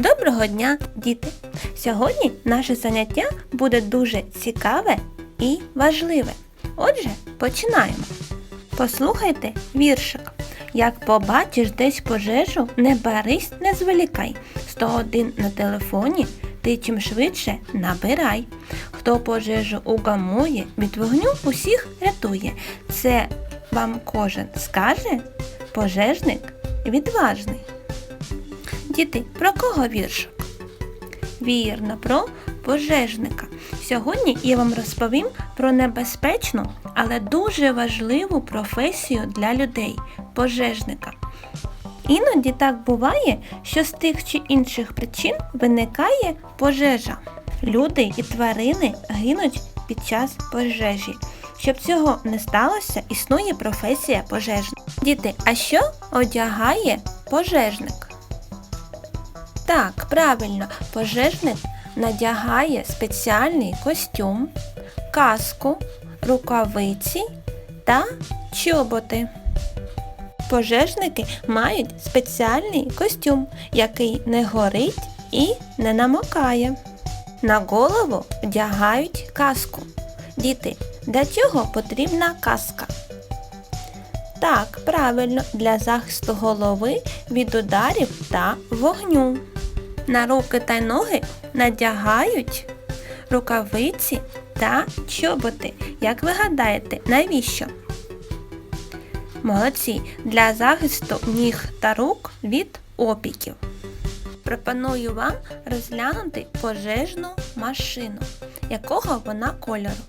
Доброго дня, діти! Сьогодні наше заняття буде дуже цікаве і важливе. Отже, починаємо. Послухайте віршик. Як побачиш десь пожежу, не барись, не зволікай. 101 на телефоні, ти чим швидше набирай. Хто пожежу угамує, від вогню усіх рятує. Це вам кожен скаже, пожежник відважний. Діти, про кого віршик? Вірно, про пожежника. Сьогодні я вам розповім про небезпечну, але дуже важливу професію для людей пожежника. Іноді так буває, що з тих чи інших причин виникає пожежа. Люди і тварини гинуть під час пожежі. Щоб цього не сталося, існує професія пожежника. Діти, а що одягає пожежник? Так, правильно, пожежник надягає спеціальний костюм, каску, рукавиці та чоботи. Пожежники мають спеціальний костюм, який не горить і не намокає. На голову вдягають каску. Діти, для чого потрібна каска? Так, правильно, для захисту голови від ударів та вогню. На руки та ноги надягають рукавиці та чоботи. Як ви гадаєте, навіщо? Молодці! Для захисту ніг та рук від опіків. Пропоную вам розглянути пожежну машину. Якого вона кольору?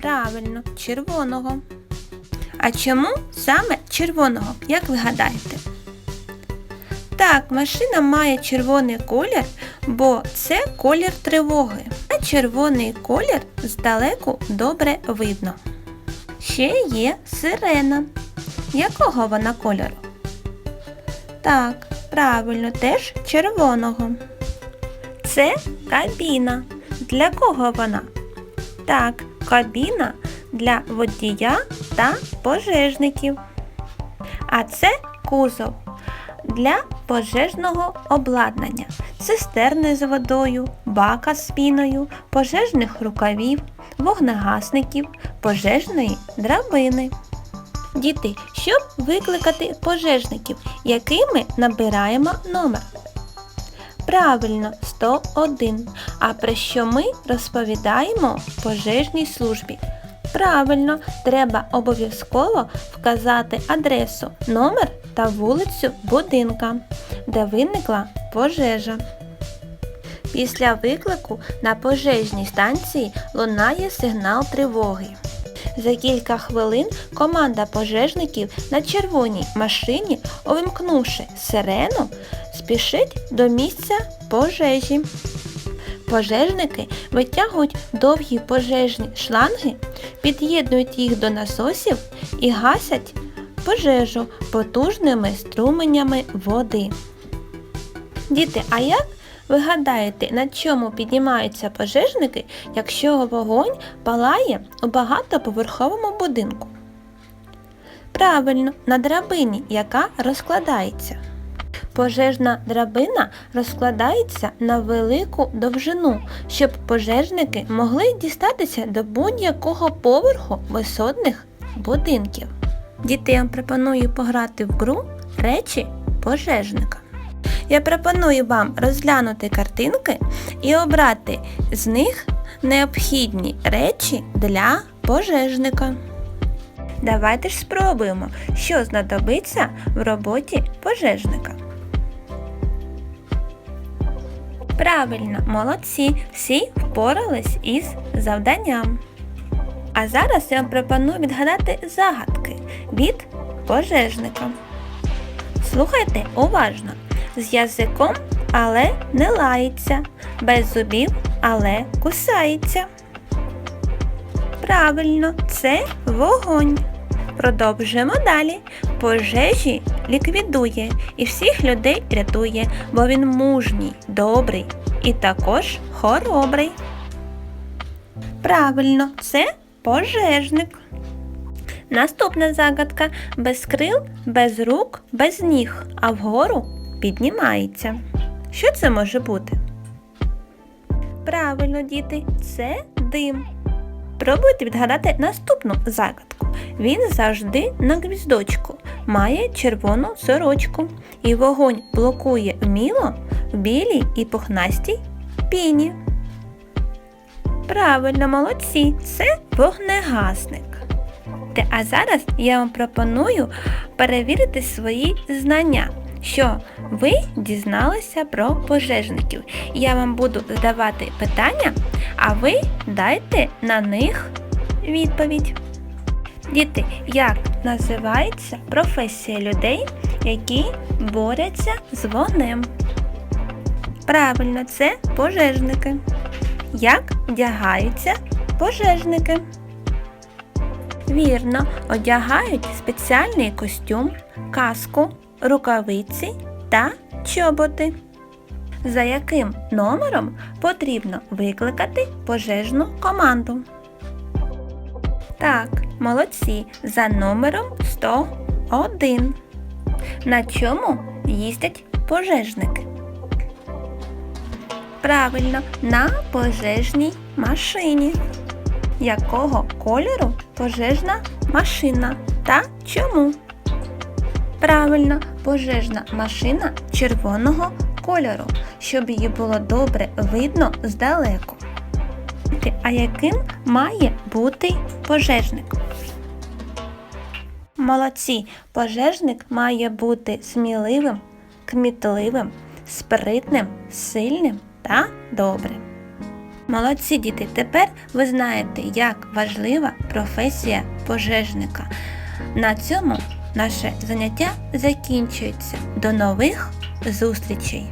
Правильно, червоного. А чому саме червоного, як ви гадаєте? Так, машина має червоний колір, бо це колір тривоги. А червоний колір здалеку добре видно. Ще є сирена. Якого вона кольору? Так, правильно, теж червоного. Це кабіна. Для кого вона? Так, кабіна для водія та пожежників. А це кузов для пожежного обладнання, цистерни з водою, бака з піною, пожежних рукавів, вогнегасників, пожежної драбини. Діти, щоб викликати пожежників, якими набираємо номер? Правильно, 101. А про що ми розповідаємо в пожежній службі? Правильно, треба обов'язково вказати адресу, номер та вулицю будинка, де виникла пожежа. Після виклику на пожежній станції лунає сигнал тривоги. За кілька хвилин команда пожежників на червоній машині, увімкнувши сирену, спішить до місця пожежі. Пожежники витягують довгі пожежні шланги, під'єднують їх до насосів і гасять пожежу потужними струменями води. Діти, а як ви гадаєте, на чому піднімаються пожежники, якщо вогонь палає у багатоповерховому будинку? Правильно, на драбині, яка розкладається. Пожежна драбина розкладається на велику довжину, щоб пожежники могли дістатися до будь-якого поверху висотних будинків. Вам пропоную пограти в гру речі пожежника. Я пропоную вам розглянути картинки і обрати з них необхідні речі для пожежника. Давайте ж спробуємо, що знадобиться в роботі пожежника. Правильно, молодці, всі впорались із завданням. А зараз я вам пропоную відгадати загадки від пожежника. Слухайте уважно. З язиком, але не лається, без зубів, але кусається. Правильно, це вогонь. Продовжуємо далі. Пожежі ліквідує і всіх людей рятує, бо він мужній, добрий і також хоробрий. Правильно, це пожежник. Наступна загадка без крил, без рук, без ніг, а вгору піднімається. Що це може бути? Правильно, діти, це дим. Пробуйте відгадати наступну загадку. Він завжди на гвіздочку, має червону сорочку, і вогонь блокує вміло в білій і пухнастій піні. Правильно, молодці, це вогнегасник. А зараз я вам пропоную перевірити свої знання, що ви дізналися про пожежників. Я вам буду задавати питання, а ви дайте на них відповідь. Діти, як називається професія людей, які борються з вогнем? Правильно, це пожежники. Як вдягаються пожежники? Вірно, одягають спеціальний костюм, каску, рукавиці та чоботи. За яким номером потрібно викликати пожежну команду? Так, молодці, за номером 101. На чому їздять пожежники? Правильно, на пожежній машині. Якого кольору пожежна машина та чому? Правильно, пожежна машина червоного кольору, щоб її було добре видно здалеку. А яким має бути пожежник? Молодці, пожежник має бути сміливим, кмітливим, спритним, сильним та добре. Молодці діти, тепер ви знаєте, як важлива професія пожежника. На цьому наше заняття закінчується. До нових зустрічей!